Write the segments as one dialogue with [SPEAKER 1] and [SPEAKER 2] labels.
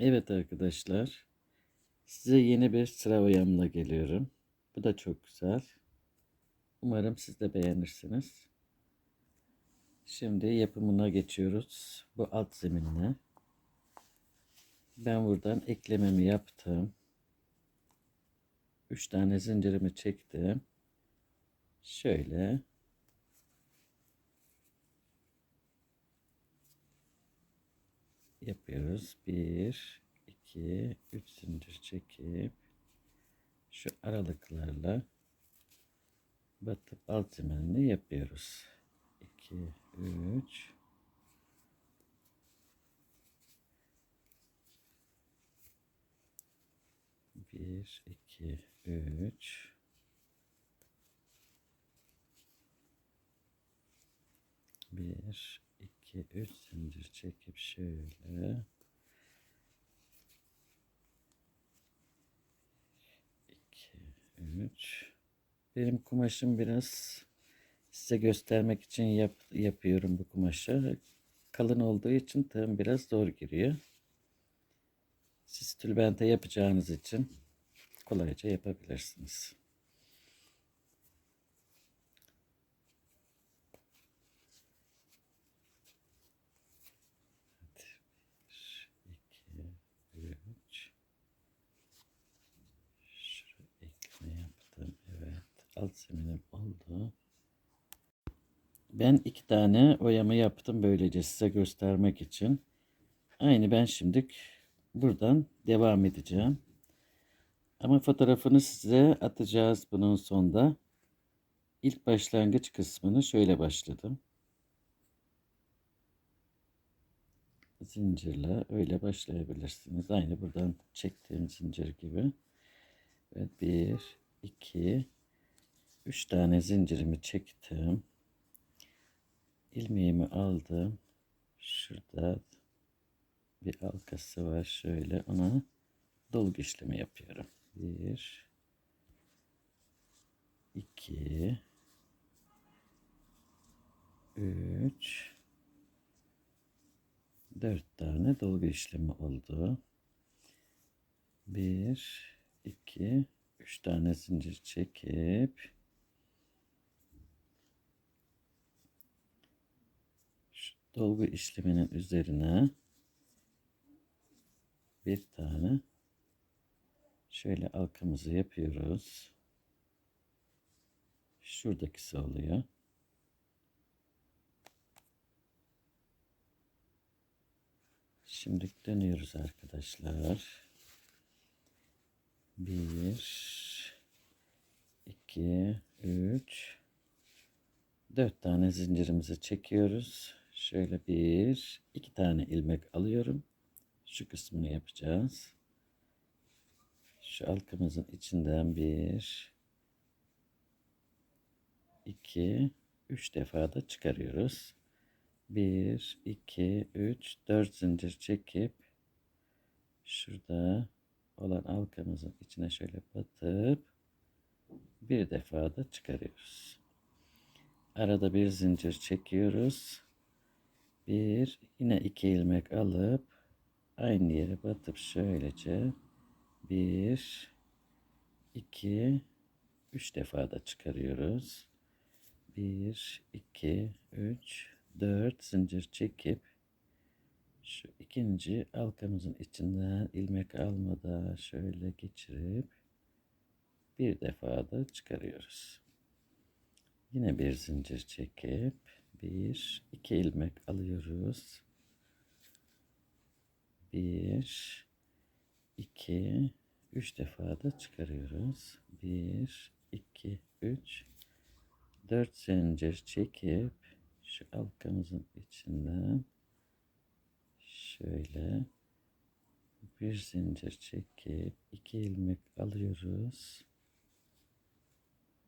[SPEAKER 1] Evet arkadaşlar. Size yeni bir sıra oyamla geliyorum. Bu da çok güzel. Umarım siz de beğenirsiniz. Şimdi yapımına geçiyoruz. Bu alt zeminle. Ben buradan eklememi yaptım. 3 tane zincirimi çektim. Şöyle yapıyoruz. 1 2 3 zincir çekip şu aralıklarla batıp alt zeminini yapıyoruz. 2 3 1 2 3 Bir, iki, üç zincir çekip şöyle iki, üç. Benim kumaşım biraz size göstermek için yap, yapıyorum bu kumaşı. Kalın olduğu için tığım biraz zor giriyor. Siz tülbente yapacağınız için kolayca yapabilirsiniz. Evet. Bir, iki, üç. Şuraya ekleme yaptım. Evet. Alt zeminim oldu. Ben iki tane oyama yaptım böylece size göstermek için. Aynı ben şimdi buradan devam edeceğim. Ama fotoğrafını size atacağız bunun sonunda. İlk başlangıç kısmını şöyle başladım. Zincirle öyle başlayabilirsiniz. Aynı buradan çektiğim zincir gibi. Evet, bir, iki, üç tane zincirimi çektim. ilmeğimi aldım. Şurada bir halkası var. Şöyle ona dolgu işlemi yapıyorum. Bir, iki, üç, dört tane dolgu işlemi oldu. Bir, iki, üç tane zincir çekip şu dolgu işleminin üzerine bir tane şöyle halkamızı yapıyoruz. Şuradakisi oluyor. Şimdi dönüyoruz arkadaşlar. Bir, iki, üç, dört tane zincirimizi çekiyoruz. Şöyle bir, iki tane ilmek alıyorum. Şu kısmını yapacağız. Şu halkamızın içinden bir, iki, üç defa da çıkarıyoruz. 1, 2, 3, 4 zincir çekip şurada olan halkamızın içine şöyle batıp bir defa da çıkarıyoruz. Arada bir zincir çekiyoruz. Bir yine iki ilmek alıp aynı yere batıp şöylece bir iki üç defa da çıkarıyoruz. Bir iki üç 4 zincir çekip şu ikinci halkamızın içinden ilmek almadan şöyle geçirip bir defa da çıkarıyoruz. Yine bir zincir çekip bir iki ilmek alıyoruz. Bir iki üç defa da çıkarıyoruz. Bir iki üç dört zincir çekip şu halkamızın içinden şöyle bir zincir çekip iki ilmek alıyoruz.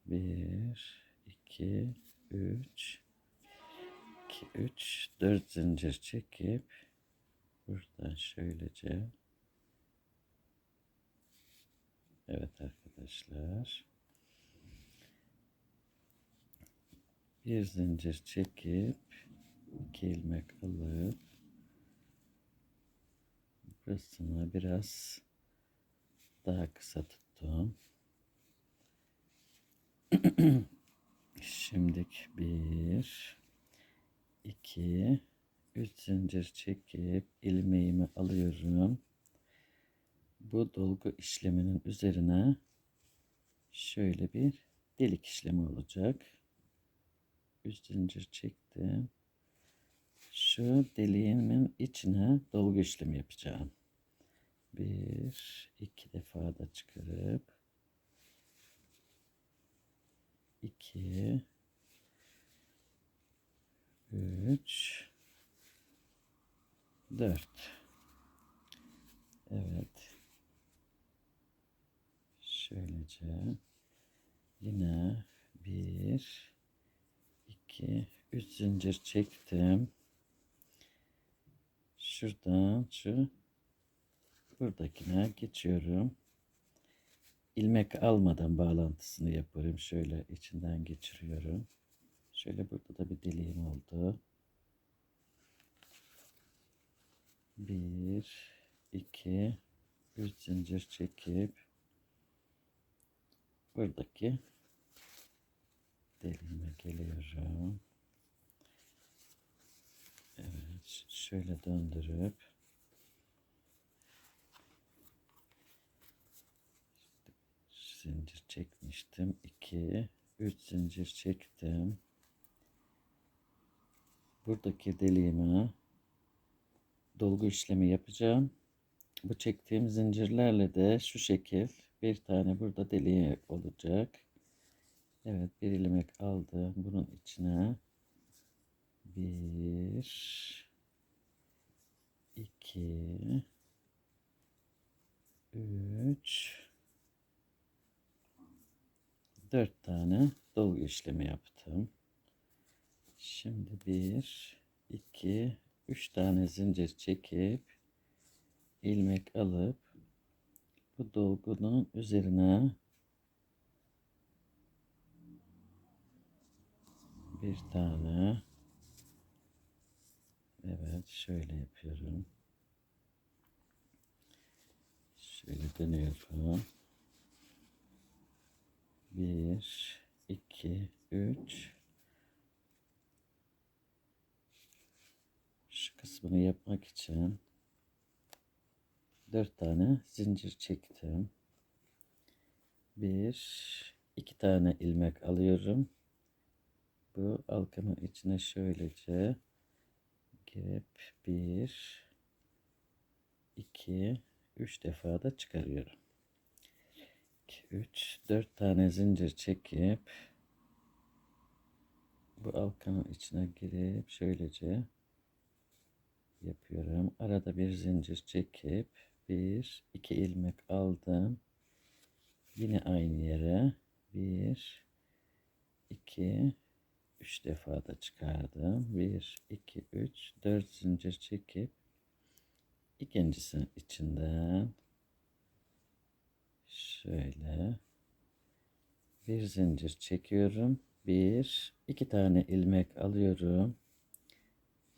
[SPEAKER 1] Bir, iki, üç, iki, üç, dört zincir çekip buradan şöylece Evet arkadaşlar. bir zincir çekip iki ilmek alıp Burasını biraz daha kısa tuttum. Şimdilik bir, iki, üç zincir çekip ilmeğimi alıyorum. Bu dolgu işleminin üzerine şöyle bir delik işlemi olacak. Üç zincir çektim. Şu deliğimin içine dolgu işlemi yapacağım. Bir, iki defa da çıkarıp iki, üç, dört. Evet. Şöylece yine bir, iki, üç zincir çektim. Şuradan şu buradakine geçiyorum. İlmek almadan bağlantısını yapıyorum. Şöyle içinden geçiriyorum. Şöyle burada da bir deliğim oldu. Bir, iki, üç zincir çekip buradaki deliğime geliyorum. Evet, şöyle döndürüp zincir çekmiştim. 2 3 zincir çektim. Buradaki deliğime dolgu işlemi yapacağım. Bu çektiğim zincirlerle de şu şekil bir tane burada deliği olacak. Evet bir ilmek aldım. Bunun içine bir, iki, üç, dört tane dolgu işlemi yaptım. Şimdi bir, iki, üç tane zincir çekip ilmek alıp bu dolgunun üzerine bir tane Evet şöyle yapıyorum. Şöyle dönüyorum. Bir, iki, üç. Şu kısmını yapmak için dört tane zincir çektim. Bir, iki tane ilmek alıyorum. Bu halkamın içine şöylece girip bir, iki, üç defa da çıkarıyorum. 2, 3, 4 tane zincir çekip bu halkanın içine girip şöylece yapıyorum. Arada bir zincir çekip bir, iki ilmek aldım. Yine aynı yere bir, iki, üç defa da çıkardım. Bir, iki, üç, dört zincir çekip ikincisinin içinden şöyle bir zincir çekiyorum. Bir, iki tane ilmek alıyorum.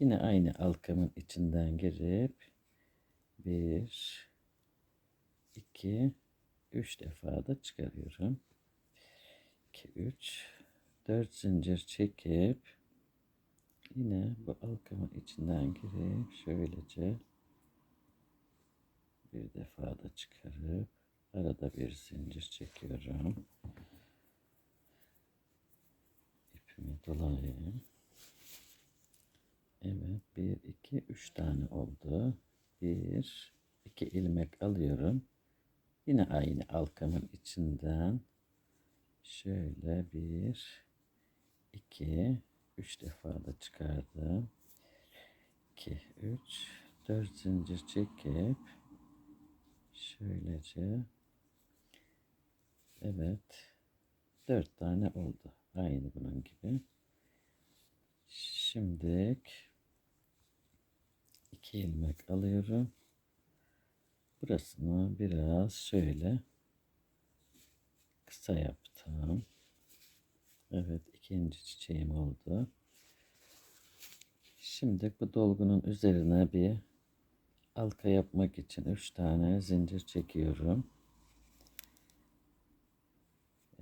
[SPEAKER 1] Yine aynı halkamın içinden girip bir, iki, üç defa da çıkarıyorum. 2, 3, 4 zincir çekip yine bu halkamın içinden girip şöylece bir defa da çıkarıp arada bir zincir çekiyorum. İpimi dolayayım. Evet, bir, iki, üç tane oldu. Bir, iki ilmek alıyorum. Yine aynı halkamın içinden şöyle bir, iki, üç defa da çıkardım. İki, üç, dört zincir çekip şöylece evet dört tane oldu. Aynı bunun gibi. Şimdi iki ilmek alıyorum. Burasını biraz şöyle kısa yaptım. Evet ikinci çiçeğim oldu. Şimdi bu dolgunun üzerine bir halka yapmak için 3 tane zincir çekiyorum.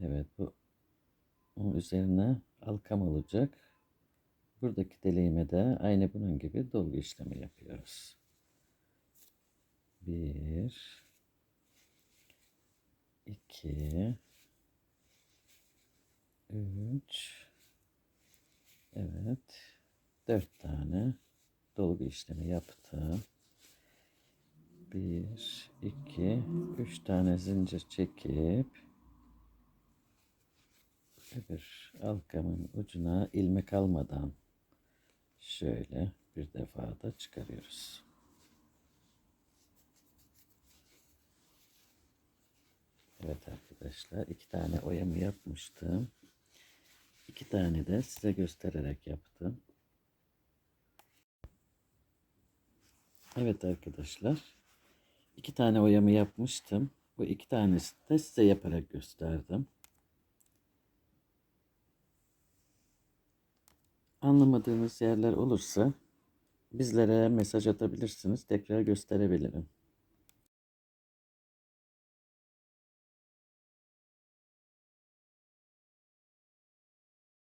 [SPEAKER 1] Evet bu onun üzerine halkam olacak. Buradaki deliğime de aynı bunun gibi dolgu işlemi yapıyoruz. Bir, iki, üç, evet, dört tane dolgu işlemi yaptım. Bir, iki, üç tane zincir çekip öbür halkamın ucuna ilmek almadan şöyle bir defa da çıkarıyoruz. Evet arkadaşlar iki tane oyamı yapmıştım. İki tane de size göstererek yaptım. Evet arkadaşlar. iki tane oyamı yapmıştım. Bu iki tanesini de size yaparak gösterdim. Anlamadığınız yerler olursa bizlere mesaj atabilirsiniz. Tekrar gösterebilirim.